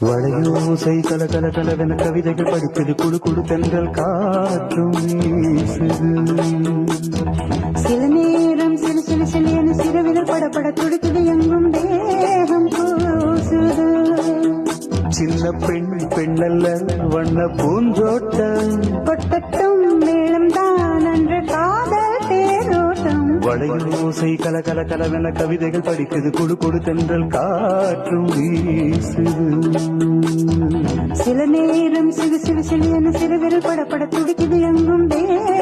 வளையோசை கல கல கலவென கவிதைகள் படிப்பது குழு குழு தென்றல் காற்றும் சில நேரம் சிறு சிறு சிலியன சிறுவிரல் படபட துடிக்குது எங்கும் தேகம் சின்ன பெண் பெண்ணல்ல வண்ண பூந்தோட்டம் கொட்டட்டும் தேரோட்டம் ஓசை கல கல கலவென கவிதைகள் படிக்குது. குழு குழு தென்றல் காற்றும் வீசுது. சில நேரம் சிறு சிறு சிலியன சிறுவிரல் படப்பட துடிக்குது. எங்கும் வேறு